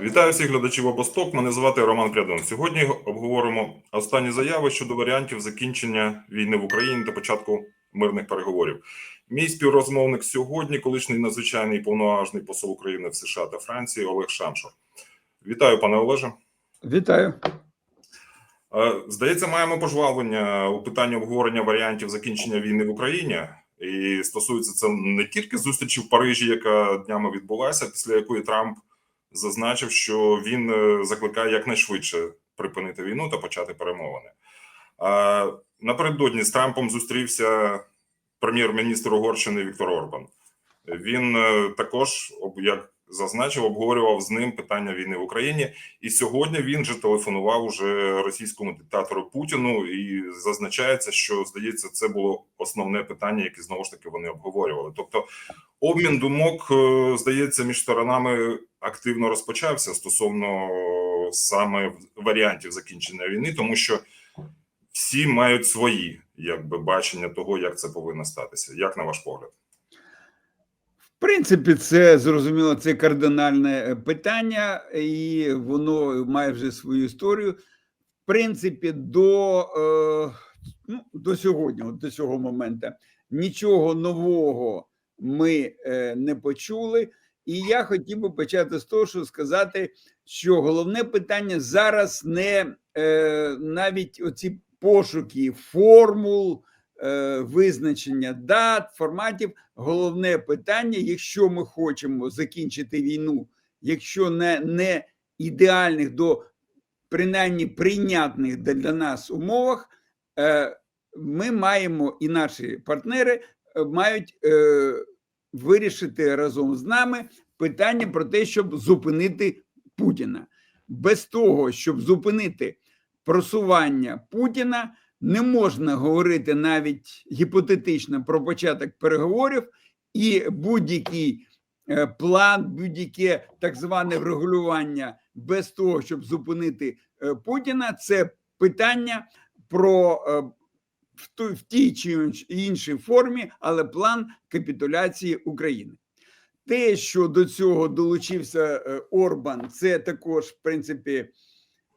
Вітаю всіх глядачів обосток. Мене звати Роман Прядон. Сьогодні обговоримо останні заяви щодо варіантів закінчення війни в Україні та початку мирних переговорів. Мій співрозмовник сьогодні, колишній надзвичайний повноважний посол України в США та Франції Олег Шамшур. Вітаю, пане Олеже. Вітаю. Е, Здається, маємо пожвавлення у питанні обговорення варіантів закінчення війни в Україні. І стосується це не тільки зустрічі в Парижі, яка днями відбулася, після якої Трамп зазначив, що він е, закликає якнайшвидше припинити війну та почати перемовини. Напередодні з Трампом зустрівся прем'єр-міністр Угорщини Віктор Орбан. Він е, також, як зазначив, обговорював з ним питання війни в Україні. І сьогодні він же телефонував уже російському диктатору Путіну, і зазначається, що здається, це було основне питання, яке знову ж таки вони обговорювали. Тобто, обмін думок е, здається між сторонами активно розпочався стосовно саме варіантів закінчення війни, тому що всі мають свої якби бачення того, як це повинно статися. Як на ваш погляд? В принципі, це зрозуміло, це кардинальне е, питання, і воно має вже свою історію. В принципі, до, е, ну, до сьогодні, до цього моменту, нічого нового ми е, не почули. І я хотів би почати з того, що сказати, що головне питання зараз не е, навіть оці пошуки формул, е, визначення дат, форматів. Головне питання, якщо ми хочемо закінчити війну, якщо не, не ідеальних до принаймні прийнятних для нас умовах, е, ми маємо і наші партнери е, мають е, вирішити разом з нами питання про те, щоб зупинити Путіна. Без того, щоб зупинити просування Путіна, не можна говорити навіть гіпотетично про початок переговорів, і будь-який е, план, будь-яке так зване врегулювання без того, щоб зупинити е, Путіна, це питання про е, в тій чи іншій формі, але план капітуляції України. Те, що до цього долучився е, Орбан, це також, в принципі,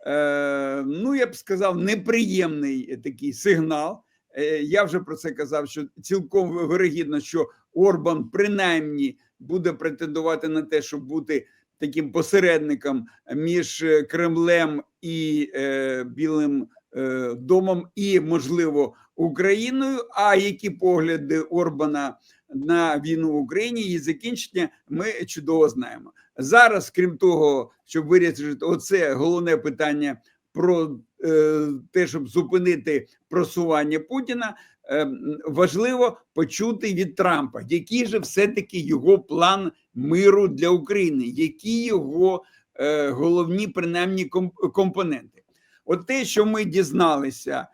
е, ну я б сказав, неприємний такий сигнал. Е, Я вже про це казав, що цілком вирогідно, що Орбан принаймні буде претендувати на те, щоб бути таким посередником між Кремлем і Білим домом, і, можливо, Україною. А які погляди Орбана на війну в Україні і закінчення, ми чудово знаємо. Зараз, крім того, щоб вирішити оце головне питання про е, те, щоб зупинити просування Путіна, е, важливо почути від Трампа, який же все-таки його план миру для України, які його е, головні принаймні ком- компоненти. От те, що ми дізналися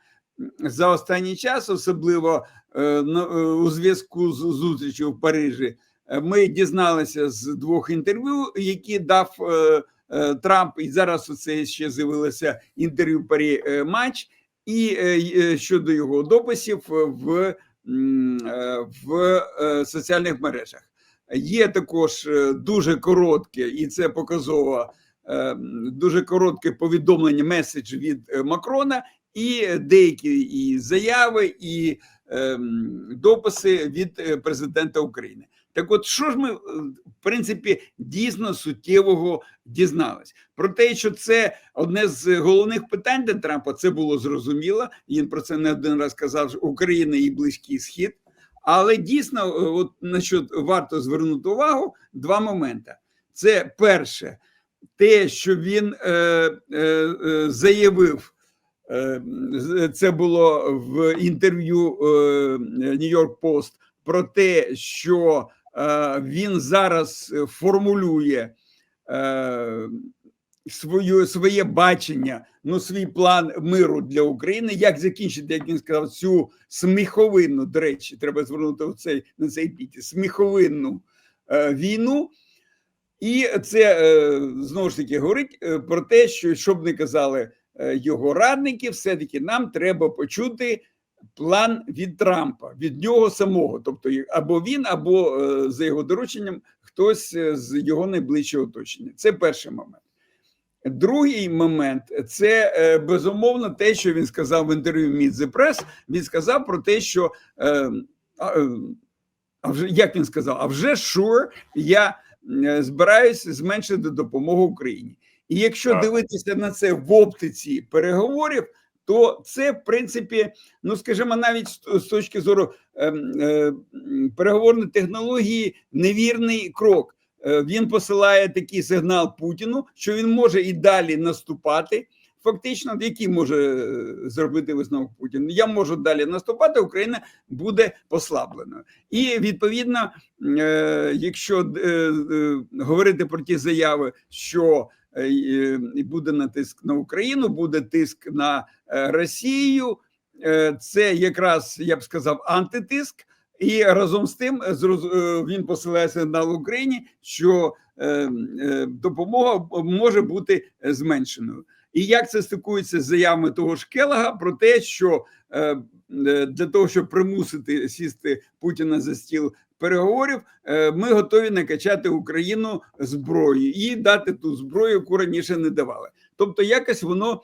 за останній час, особливо е, е, у зв'язку з зустрічю в Парижі, е, ми дізналися з двох інтерв'ю, які дав Трамп, і зараз оце ще з'явилося інтерв'ю Парі матч, і щодо його дописів в, в соціальних мережах. Є також дуже коротке, і це показово дуже коротке повідомлення, меседж від Макрона, і деякі і заяви, і ем, дописи від е, президента України. Так, от що ж ми е, в принципі дійсно суттєвого дізнались? Про те, що це одне з головних питань для Трампа, це було зрозуміло. Він про це не один раз казав: Україна і Близький Схід. Але дійсно, е, от на що варто звернути увагу, два моменти. Це перше, те, що він е, е, заявив. Е, Це було в інтерв'ю Нью-Йорк Пост про те, що е, він зараз е, формулює е, свою, своє бачення, ну свій план миру для України. Як закінчити, як він сказав, цю сміховинну, до речі, треба звернути цей, на цей піті, сміховинну е, війну. І це е, знову ж таки говорить е, про те, що щоб не казали е, його радники, все-таки нам треба почути план від Трампа, від нього самого. Тобто, або він, або е, за його дорученням хтось е, з його найближчого оточення. Це перший момент. Другий момент це безумовно те, що він сказав в інтерв'ю Meet the Press. Він сказав про те, що а, вже як він сказав, а вже sure, я збираюся зменшити допомогу Україні. І якщо Так. дивитися на це в оптиці переговорів, то це в принципі, ну скажімо, навіть з- точки зору ем, е, переговорної технології, невірний крок. Е, Він посилає такий сигнал Путіну, що він може і далі наступати. Фактично, який може е, зробити висновок Путін? Я можу далі наступати, Україна буде послабленою. І відповідно, якщо говорити про ті заяви, що е, е, буде натиск на Україну, буде тиск на е, Росію, е, це якраз я б сказав антитиск. І разом з тим він посилає сигнал Україні, що допомога може бути зменшеною. І як це стикується з заявами того ж Келага про те, що для того, щоб примусити сісти Путіна за стіл переговорів, е, ми готові накачати Україну зброєю і дати ту зброю, яку раніше не давали. Тобто, якось воно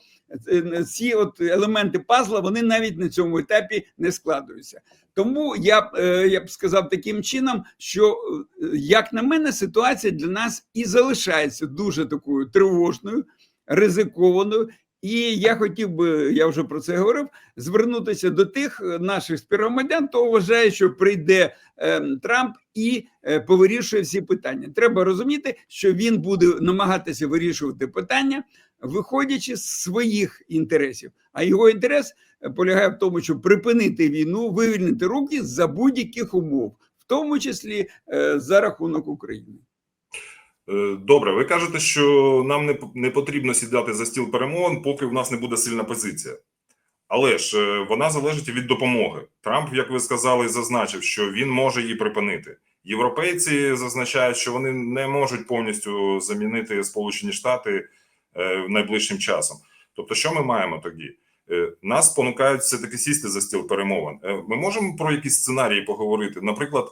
е, ці от елементи пазла вони навіть на цьому етапі не складуються. Тому я е, я б сказав таким чином, що е, як на мене, ситуація для нас і залишається дуже такою тривожною, ризикованою. І я хотів би, я вже про це говорив, звернутися до тих е, наших співгромадян, хто вважає, що прийде е, Трамп і е, повирішує всі питання. Треба розуміти, що він буде намагатися вирішувати питання, виходячи з своїх інтересів. А його інтерес е, полягає в тому, щоб припинити війну, вивільнити руки за будь-яких умов, в тому числі за рахунок України. Е, Добре, ви кажете, що нам не, не потрібно сідати за стіл перемовин, поки в нас не буде сильна позиція. Але ж е, вона залежить від допомоги. Трамп, як ви сказали, зазначив, що він може її припинити. Європейці зазначають, що вони не можуть повністю замінити Сполучені Штати е, найближчим часом. Тобто, що ми маємо тоді? Нас спонукають все таки сісти за стіл перемовин. Ми можемо про якісь сценарії поговорити. Наприклад,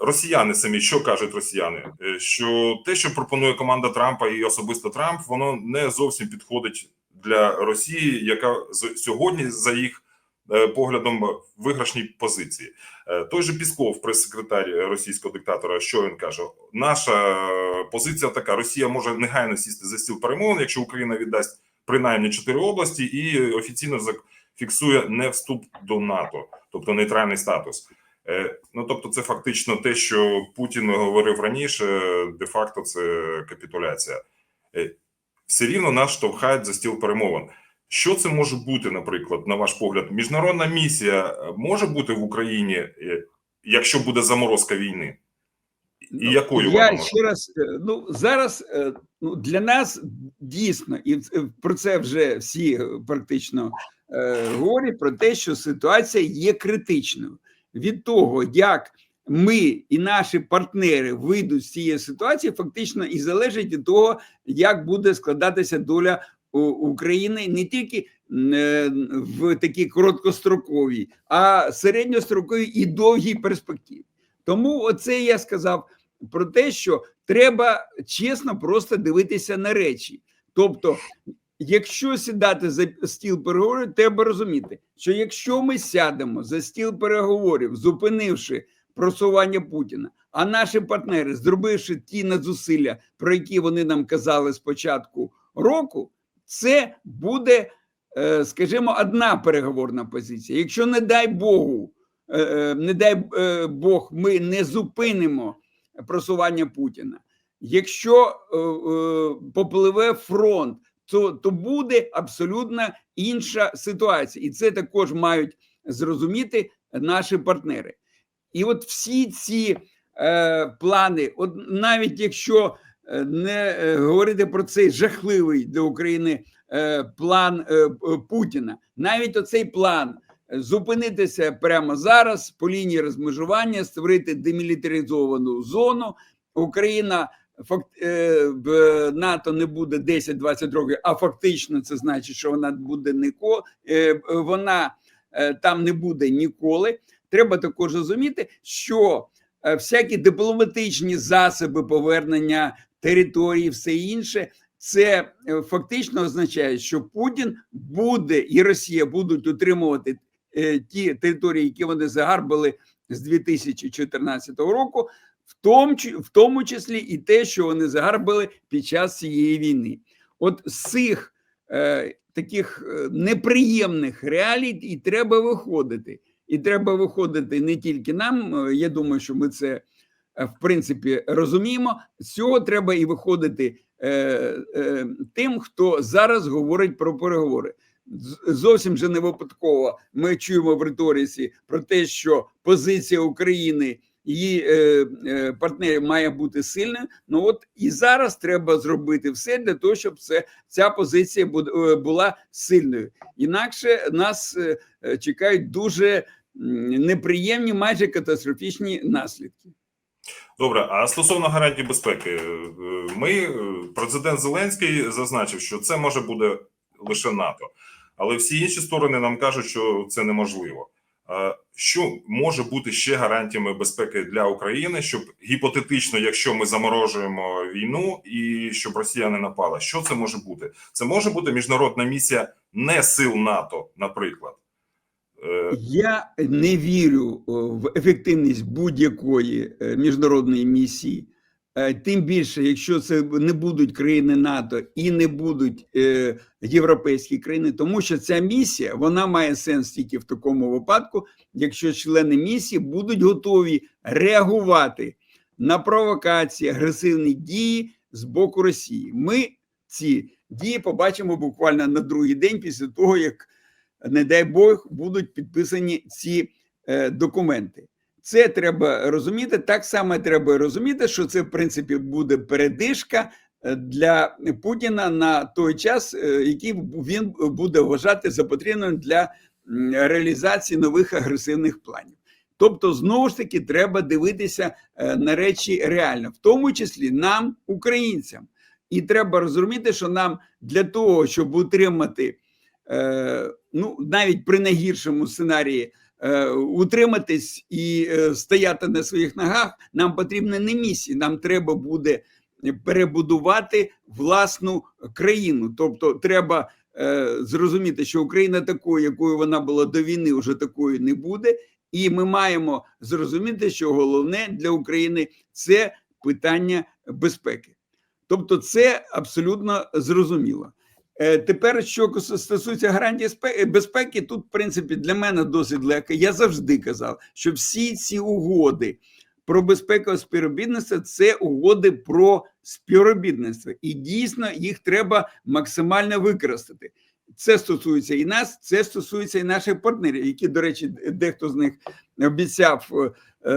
Росіяни самі що кажуть росіяни? Е, Що те, що пропонує команда Трампа і особисто Трамп, воно не зовсім підходить для Росії, яка сьогодні за їх е, поглядом в виграшній позиції. Е, Той же Пісков, прес-секретар російського диктатора, що він каже: наша е, позиція така: Росія може негайно сісти за стіл перемовин, якщо Україна віддасть принаймні чотири області і офіційно зафіксує не вступ до НАТО, тобто нейтральний статус. Е, Ну тобто, це фактично те, що Путін говорив раніше, де-факто це капітуляція. Е, Все рівно нас штовхають за стіл перемовин. Що це може бути, наприклад, на ваш погляд? Міжнародна місія е, може бути в Україні, якщо буде заморозка війни? І якою вона я може ще раз ну зараз ну для нас дійсно, і про це вже всі практично е, говорять про те, що ситуація є критичною. Від того, як ми і наші партнери вийдуть з цієї ситуації, фактично і залежить від того, як буде складатися доля України не тільки е, в такій короткостроковій, а середньостроковій і довгій перспективі. Тому оце я сказав про те, що треба чесно просто дивитися на речі. Тобто, якщо сідати за стіл переговорів, треба розуміти, що якщо ми сядемо за стіл переговорів, зупинивши просування Путіна, а наші партнери, зробивши ті надзусилля, про які вони нам казали з початку року, це буде, е, скажімо, одна переговорна позиція. Якщо не дай Богу, е, е, не дай Бог, ми не зупинимо просування Путіна. Якщо попливе фронт, то, то буде абсолютно інша ситуація, і це також мають зрозуміти наші партнери. І от всі ці е, плани, от навіть якщо е, не е, говорити про цей жахливий для України е, план е, е, Путіна, навіть оцей план зупинитися прямо зараз по лінії розмежування, створити демілітаризовану зону. Україна в НАТО не буде 10-20 років, а фактично це значить, що вона буде ніколи, е, вона е, там не буде ніколи. Треба також розуміти, що е, всякі дипломатичні засоби повернення території, все інше, це е, фактично означає, що Путін буде і Росія будуть утримувати е, ті території, які вони загарбали з 2014 року, тому, в тому числі і те, що вони загарбали під час цієї війни. От з цих е, таких е, неприємних реалій і треба виходити. І треба виходити не тільки нам. е, Я думаю, що ми це е, в принципі розуміємо. З цього треба і виходити е, е, тим, хто зараз говорить про переговори. Зовсім же не випадково ми чуємо в риториці про те, що позиція України її е, е, партнерів має бути сильною. Ну от і зараз треба зробити все для того, щоб це ця позиція е, була сильною. Інакше нас чекають дуже неприємні, майже катастрофічні наслідки. Добре, а стосовно гарантій безпеки, ми президент Зеленський зазначив, що це може буде лише НАТО, але всі інші сторони нам кажуть, що це неможливо. А Що може бути ще гарантіями безпеки для України, щоб гіпотетично, якщо ми заморожуємо війну і щоб Росія не напала, що це може бути? Це може бути міжнародна місія не сил НАТО, наприклад. Е, Я не вірю в ефективність будь-якої е, міжнародної місії, Е, тим більше, якщо це не будуть країни НАТО і не будуть е, європейські країни, тому що ця місія вона має сенс тільки в такому випадку, якщо члени місії будуть готові реагувати на провокації, агресивні дії з боку Росії. Ми ці дії побачимо буквально на другий день після того, як не дай Бог, будуть підписані ці е, документи. Це треба розуміти. Так само треба розуміти, що це в принципі буде передишка е, для Путіна на той час, е, який він буде вважати за потрібним для реалізації нових агресивних планів. Тобто, знову ж таки, треба дивитися е, на речі реально, в тому числі нам, українцям. І треба розуміти, що нам для того, щоб утримати ну, навіть при найгіршому сценарії утриматись і е, стояти на своїх ногах, нам потрібна не місія, нам треба буде перебудувати власну країну. Тобто, треба е, зрозуміти, що Україна такою, якою вона була до війни, вже такою не буде. І ми маємо зрозуміти, що головне для України це питання безпеки. Тобто, це абсолютно зрозуміло. Е, Тепер, що стосується гарантії спе- безпеки, тут, в принципі, для мене досить легко. Я завжди казав, що всі ці угоди про безпекове співробітництво це угоди про співробітництво, і дійсно їх треба максимально використати. Це стосується і нас, це стосується і наших партнерів, які, до речі, дехто з них обіцяв е,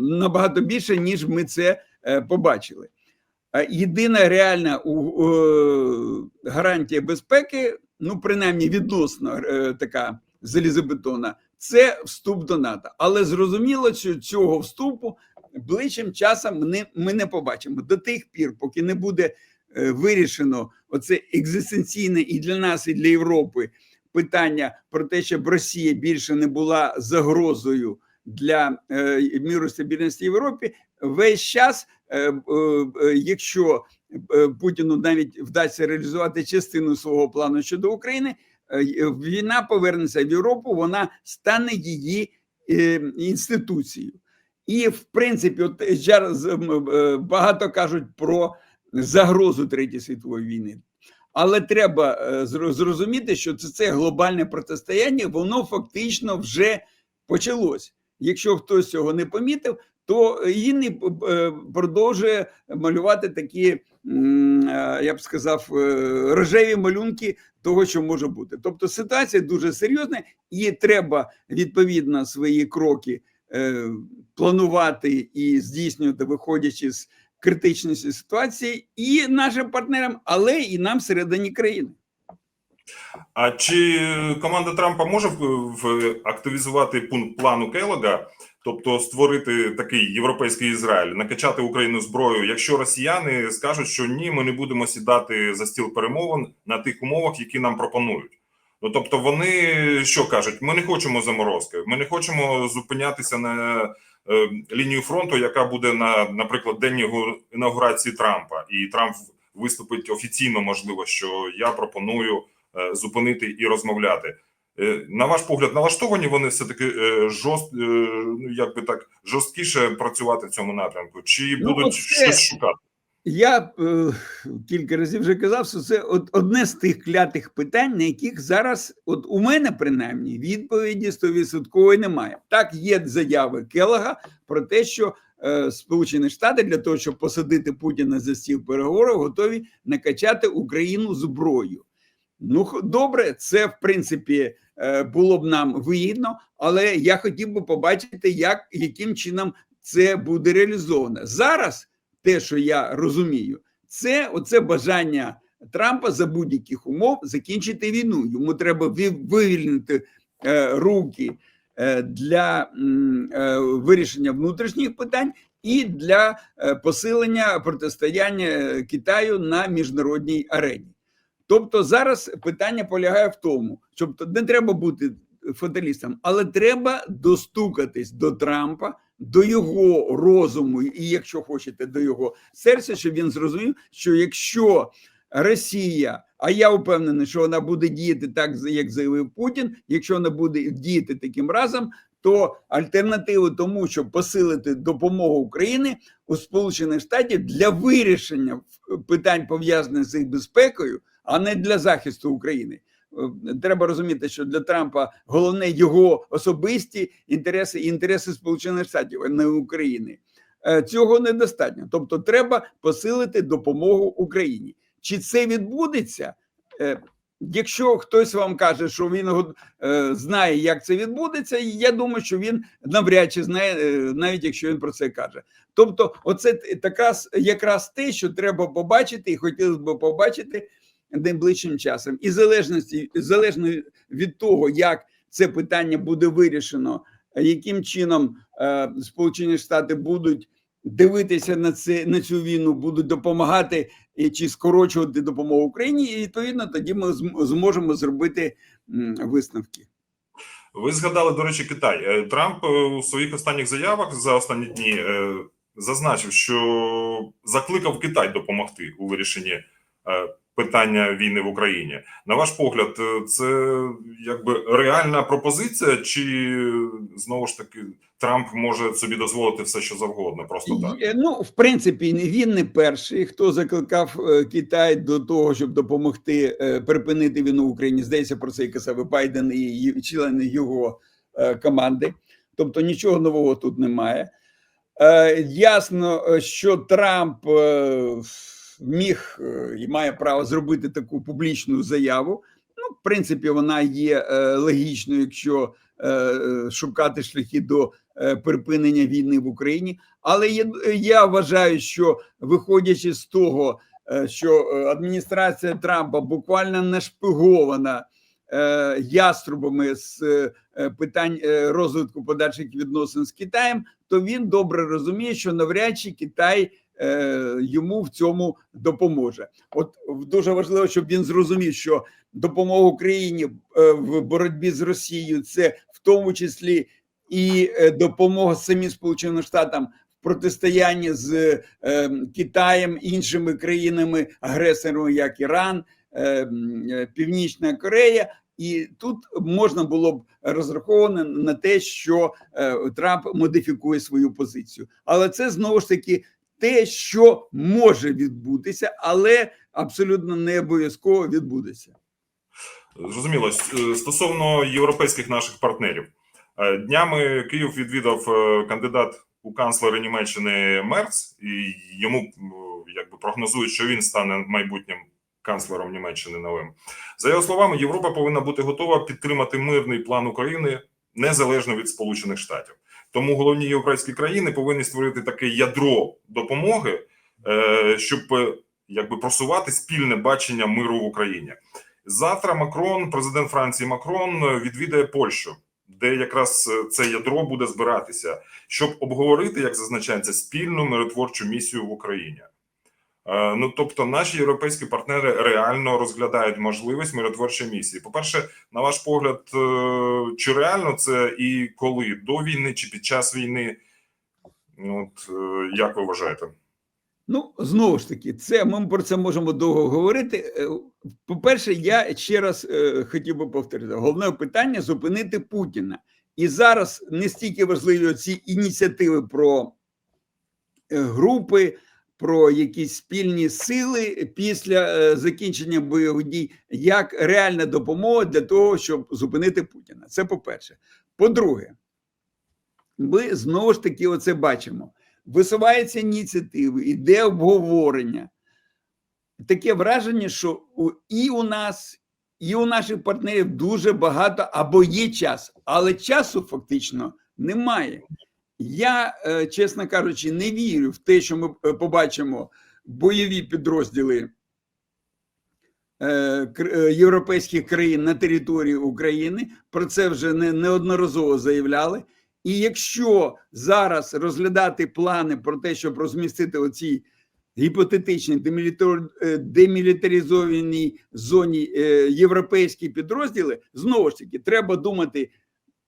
набагато більше, ніж ми це е, побачили. Єдина реальна гарантія безпеки, ну принаймні відносно е, така залізобетонна, це вступ до НАТО. Але зрозуміло, що цього вступу ближчим часом ми не, побачимо до тих пір, поки не буде е, вирішено оце екзистенційне і для нас, і для Європи питання про те, щоб Росія більше не була загрозою для е, міру стабільності в Європі. Весь час, е, е, якщо Путіну навіть вдасться реалізувати частину свого плану щодо України, війна повернеться в Європу, вона стане її інституцією. І в принципі, от зараз багато кажуть про загрозу Третьої світової війни. Але треба зрозуміти, що це, це глобальне протистояння, воно фактично вже почалось. Якщо хтось цього не помітив, то і е, продовжує малювати такі, е, я б сказав, е, рожеві малюнки того, що може бути. Тобто ситуація дуже серйозна, і треба відповідно свої кроки планувати і здійснювати, виходячи з критичності ситуації, і нашим партнерам, але і нам всередині країни. А чи команда Трампа може активізувати пункт плану Келлога, тобто створити такий європейський Ізраїль, накачати Україну зброєю, якщо росіяни скажуть, що ні, ми не будемо сідати за стіл перемовин на тих умовах, які нам пропонують? Ну тобто, вони що кажуть? Ми не хочемо заморозки, ми не хочемо зупинятися на е, лінію фронту, яка буде на, наприклад, день його інаугурації Трампа, і Трамп виступить офіційно, можливо, що я пропоную е, зупинити і розмовляти. Е, На ваш погляд, налаштовані вони все таки жорст, е, ну як би так жорсткіше працювати в цьому напрямку, чи Ну, будуть оце- щось шукати? Я е, кілька разів вже казав, що це одне з тих клятих питань, на яких зараз, от у мене принаймні, відповіді стовідсоткової немає. Так, є заяви Келага про те, що е, Сполучені Штати для того, щоб посадити Путіна за стіл переговорів, готові накачати Україну зброю. Ну, добре, це в принципі е, було б нам вигідно, але я хотів би побачити, як яким чином це буде реалізовано зараз те, що я розумію, це оце бажання Трампа за будь-яких умов закінчити війну. Йому треба ві- вивільнити е, руки е, для вирішення внутрішніх питань і для посилення протистояння Китаю на міжнародній арені. Тобто зараз питання полягає в тому, щоб не треба бути фаталістом, але треба достукатись до Трампа, до його розуму, і якщо хочете, до його серця, щоб він зрозумів, що якщо Росія, а я впевнений, що вона буде діяти так, як заявив Путін, якщо вона буде діяти таким разом, то альтернативи тому, щоб посилити допомогу Україні у Сполучених Штатів для вирішення питань пов'язаних з їх безпекою, а не для захисту України. Е, Треба розуміти, що для Трампа головне його особисті інтереси і інтереси Сполучених Штатів, а не України. Е, Цього недостатньо. Тобто, треба посилити допомогу Україні. Чи це відбудеться? Е, Якщо хтось вам каже, що він знає, як це відбудеться, я думаю, що він навряд чи знає, навіть якщо він про це каже. Тобто, оце така якраз те, що треба побачити, і хотілося б побачити найближчим часом. І залежності залежно від того, як це питання буде вирішено, яким чином е, Сполучені Штати будуть дивитися на це на цю війну, будуть допомагати чи скорочувати допомогу Україні, і відповідно тоді ми зможемо зробити висновки. Ви згадали, до речі, Китай. Е, Трамп е, у своїх останніх заявах за останні дні е, зазначив, що закликав Китай допомогти у вирішенні питання війни в Україні. На ваш погляд, е, це якби реальна пропозиція, чи знову ж таки Трамп може собі дозволити все, що завгодно, просто так? Е, Ну, в принципі, він не перший, хто закликав е, Китай до того, щоб допомогти припинити війну в Україні. Здається, про це і казав Байден і члени його команди. Тобто нічого нового тут немає. Ясно, що Трамп міг е, і має право зробити таку публічну заяву. Ну, в принципі, вона є е, логічною, якщо е, шукати шляхи до припинення війни в Україні. Але я, вважаю, що виходячи з того, що адміністрація Трампа буквально нашпигована яструбами з питань розвитку подальших відносин з Китаєм, то він добре розуміє, що навряд чи Китай йому в цьому допоможе. От дуже важливо, щоб він зрозумів, що допомога Україні е, в боротьбі з Росією це в тому числі і е, допомога самим Сполученим Штатам в протистоянні з е, Китаєм, іншими країнами агресорами, як Іран, е, е, Північна Корея. І тут можна було б розраховано на те, що е, Трамп модифікує свою позицію, але це знову ж таки те, що може відбутися, але абсолютно не обов'язково відбудеться. Зрозуміло. Е, Стосовно європейських наших партнерів, Е, днями Київ відвідав е, кандидат у канцлери Німеччини Мерц, і йому якби прогнозують, що він стане майбутнім канцлером Німеччини новим. За його словами, Європа повинна бути готова підтримати мирний план України незалежно від Сполучених Штатів. Тому головні європейські країни повинні створити таке ядро допомоги, е, щоб е, якби просувати спільне бачення миру в Україні. Завтра Макрон, президент Франції Макрон, е, відвідає Польщу, де якраз це ядро буде збиратися, щоб обговорити, як зазначається, спільну миротворчу місію в Україні. Е, Ну, тобто, наші європейські партнери реально розглядають можливість миротворчої місії. По-перше, на ваш погляд, е, чи реально це і коли до війни, чи під час війни? От е, як ви вважаєте? Ну, знову ж таки, це ми про це можемо довго говорити. Е, По-перше, я ще раз хотів би повторити: головне питання зупинити Путіна. І зараз не стільки важливі ці ініціативи про групи, про якісь спільні сили після е, закінчення бойових дій, як реальна допомога для того, щоб зупинити Путіна. Це по-перше. По-друге, ми знову ж таки оце бачимо. Висуваються ініціативи, іде обговорення. Таке враження, що і у нас, і у наших партнерів дуже багато або є час, але часу фактично немає. Я, е, чесно кажучи, не вірю в те, що ми е, побачимо бойові підрозділи е, європейських країн на території України. Про це вже не, неодноразово заявляли. І якщо зараз розглядати плани про те, щоб розмістити оці гіпотетичні демілітар- демілітаризованій зоні європейські підрозділи, знову ж таки, треба думати,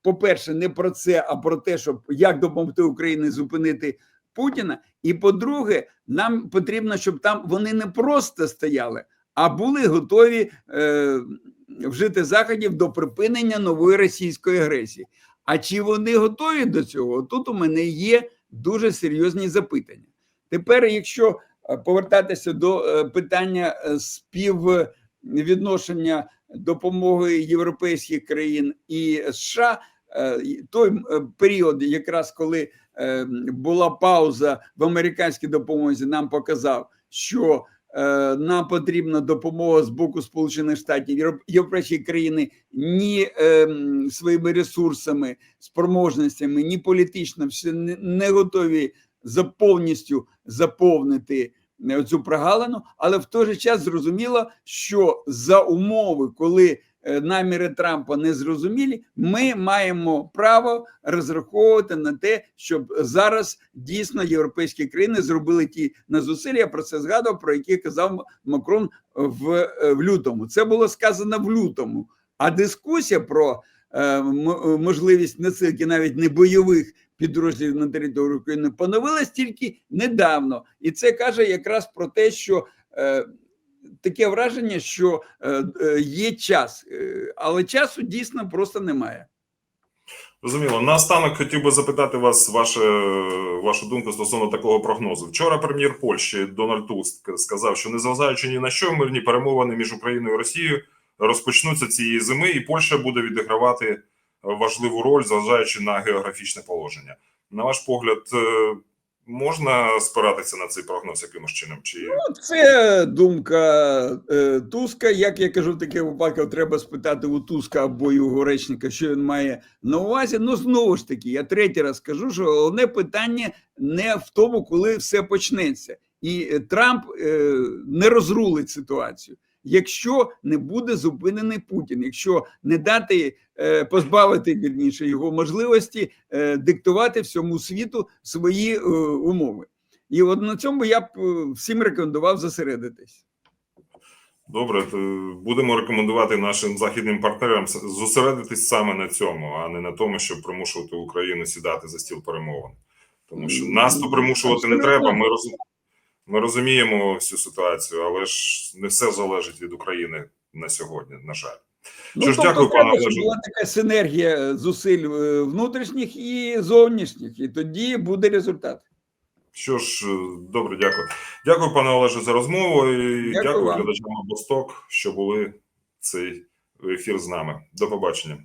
по-перше, не про це, а про те, щоб як допомогти Україні зупинити Путіна. І по-друге, нам потрібно, щоб там вони не просто стояли, а були готові е, вжити заходів до припинення нової російської агресії. А чи вони готові до цього? Тут у мене є дуже серйозні запитання. Тепер, якщо е, повертатися до е, питання е, співвідношення допомоги європейських країн і США, е, той е, період, якраз коли е, була пауза в американській допомозі, нам показав, що нам потрібна допомога з боку Сполучених Штатів, Європ- європейські країни ні своїми ресурсами, спроможностями, ні політично все не, готові за повністю заповнити цю прогалину, але в той же час зрозуміло, що за умови, коли е, наміри Трампа не зрозумілі, ми маємо право розраховувати на те, щоб зараз дійсно європейські країни зробили ті на зусилля. Я про це згадував, про які казав Макрон в, е, в лютому. Це було сказано в лютому. А дискусія про е, можливість насилки навіть не бойових підрозділів на території України поновилась тільки недавно, і це каже якраз про те, що е, таке враження, що е, е, є час, е, але часу дійсно просто немає. Зрозуміло. Наостанок хотів би запитати вас ваше, вашу думку стосовно такого прогнозу. Вчора прем'єр Польщі Дональд Туск сказав, що незважаючи ні на що, мирні перемовини між Україною і Росією розпочнуться цієї зими, і Польща буде відігравати важливу роль, зважаючи на географічне положення. На ваш погляд, е, можна спиратися на цей прогноз якимось чином? Чи Ну, Це думка е, Туска. Як я кажу, в таких випадках треба спитати у Туска або його речника, що він має на увазі. Ну знову ж таки, я третій раз кажу, що головне питання не в тому, коли все почнеться, і е, Трамп е, не розрулить ситуацію. Якщо не буде зупинений Путін, якщо не дати е, позбавити вірніше його можливості е, диктувати всьому світу свої е, умови. І от на цьому я б всім рекомендував зосередитись. добре, то будемо рекомендувати нашим західним партнерам зосередитись саме на цьому, а не на тому, щоб примушувати Україну сідати за стіл перемовин. Тому що нас то примушувати не треба. Ми розум... ми розуміємо всю ситуацію, але ж не все залежить від України на сьогодні. На жаль, Що ж, тобто дякую, пане щоб Олеже. була така синергія зусиль е, внутрішніх і зовнішніх, і тоді буде результат. що ж, е, добре, дякую. Дякую, пане Олеже, за розмову. І Дякую дякую глядачам Босток, що були цей ефір з нами. До побачення.